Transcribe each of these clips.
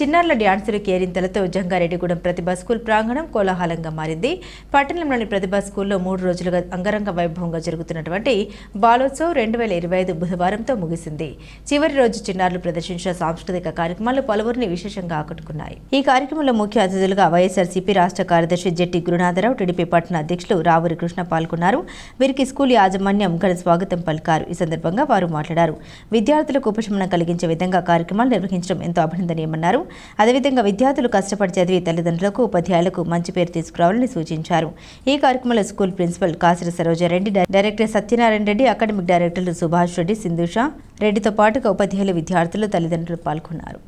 చిన్నారుల డ్యాన్సులు కేరింతలతో జంగారెడ్డిగూడెం ప్రతిభా స్కూల్ ప్రాంగణం కోలాహలంగా మారింది. పట్టణంలోని ప్రతిభా స్కూల్లో మూడు రోజులుగా అంగరంగ వైభవంగా జరుగుతున్నటువంటి బాలోత్సవ్ రెండు వేల ఇరవై ఐదు బుధవారంతో ముగిసింది. చివరి రోజు చిన్నారులు ప్రదర్శించిన సాంస్కృతిక కార్యక్రమాలు పలువురిని విశేషంగా ఆకట్టుకున్నాయి. ఈ కార్యక్రమంలో ముఖ్య అతిథులుగా వైఎస్ఆర్సీపీ రాష్ట్ర కార్యదర్శి జెట్టి గురునాథరావు టీడీపీ పట్టణ అధ్యక్షులు రావూరి కృష్ణ పాల్గొన్నారు. వీరికి స్కూల్ యాజమాన్యం ఘన స్వాగతం పలికారు. ఈ సందర్భంగా వారు మాట్లాడారు. విద్యార్థులకు ఉపశమనం కలిగించే విధంగా కార్యక్రమాలు నిర్వహించడం ఎంతో అభినందనీయమన్నారు. అదేవిధంగా విద్యార్థులు కష్టపడి చదివి తల్లిదండ్రులకు ఉపాధ్యాయులకు మంచి పేరు తీసుకురావాలని సూచించారు. ఈ కార్యక్రమంలో school principal Kasiri Saroja Reddy director Satyanarayana Reddy academic డైరెక్టర్లు సుభాష్ రెడ్డి సింధుష రెడ్డితో పాటుగా ఉపాధ్యాయులు విద్యార్థులు తల్లిదండ్రులు పాల్గొన్నారు.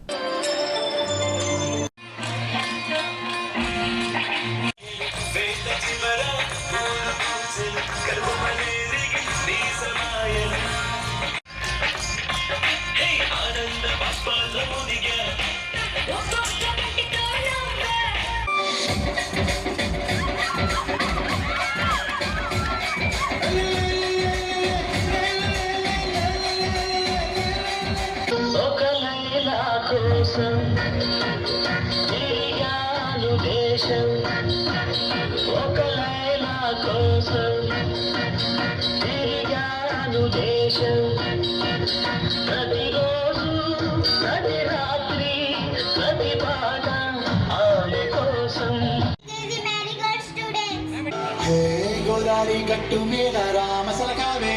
కోసం తిరిగాను దేశం ఒక లైలా కోసం తిరిగాను దేశం. ప్రతిరోజు ప్రతి రాత్రి ప్రతి పాట ఆమె కోసం. గోదావరి గట్టు మీద రామసలకావే.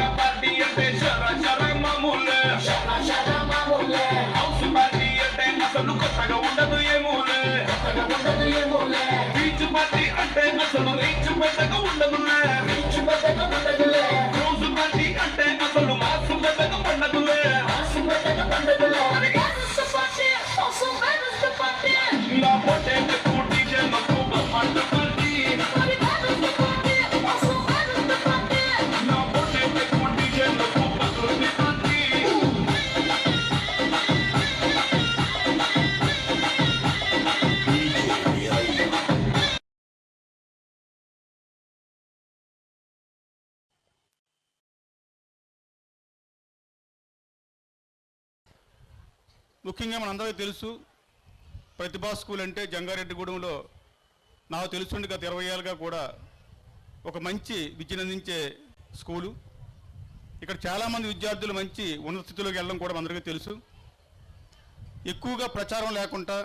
అంటే అసలు ముఖ్యంగా మనందరికీ తెలుసు ప్రతిభా స్కూల్ అంటే జంగారెడ్డిగూడెంలో నాకు తెలుసుండి గత ఇరవై ఏళ్ళుగా కూడా ఒక మంచి విద్యను అందించే స్కూలు. ఇక్కడ చాలామంది విద్యార్థులు మంచి ఉన్నత స్థితిలోకి వెళ్ళడం కూడా అందరికీ తెలుసు. ఎక్కువగా ప్రచారం లేకుండా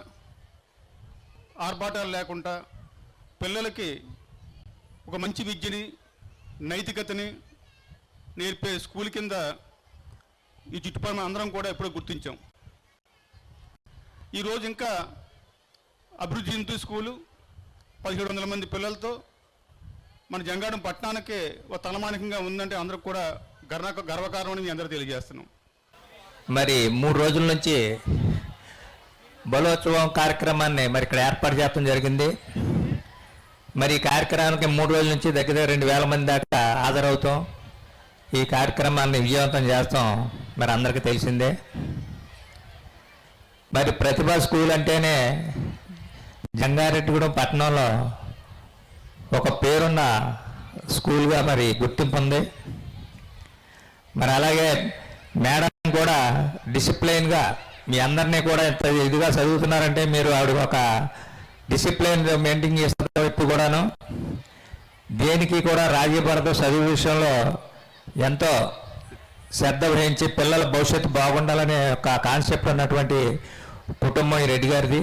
ఆర్భాటాలు లేకుండా పిల్లలకి ఒక మంచి విద్యని నైతికతని నేర్పే స్కూల్ కింద ఈ చుట్టుపక్కల అందరం కూడా ఎప్పుడో గుర్తించాం. ఈరోజు ఇంకా అభివృద్ధి చెందుతూ స్కూలు పదిహేడు వందల మంది పిల్లలతో మన జంగాడం పట్టణానికే ఒక తలమానికంగా ఉందంటే అందరూ కూడా గర్వ గర్వకారణం అని మీ అందరూ తెలియజేస్తున్నాం. మరి మూడు రోజుల నుంచి బలోత్సవం కార్యక్రమాన్ని మరి ఇక్కడ ఏర్పాటు చేయడం జరిగింది. మరి ఈ కార్యక్రమానికి మూడు రోజుల నుంచి దగ్గర దగ్గర రెండు వేల మంది దాకా హాజరవుతాం. ఈ కార్యక్రమాన్ని విజయవంతం చేస్తాం. మరి అందరికీ తెలిసిందే. మరి ప్రతిభా స్కూల్ అంటేనే జంగారెడ్డిగూడెం పట్టణంలో ఒక పేరున్న స్కూల్గా మరి గుర్తింపు ఉంది మరి అలాగే మేడం కూడా డిసిప్లైన్గా మీ అందరినీ కూడా ఎంత ఇదిగా చదువుతున్నారంటే మీరు ఆవిడ ఒక డిసిప్లైన్ మెయింటైన్ చేస్తున్న వ్యక్తి కూడాను. దేనికి కూడా రాజీ చదువు విషయంలో ఎంతో శ్రద్ధ వహించి పిల్లల భవిష్యత్తు బాగుండాలనే ఒక కాన్సెప్ట్ ఉన్నటువంటి కుటుంబం రెడ్డి గారిది.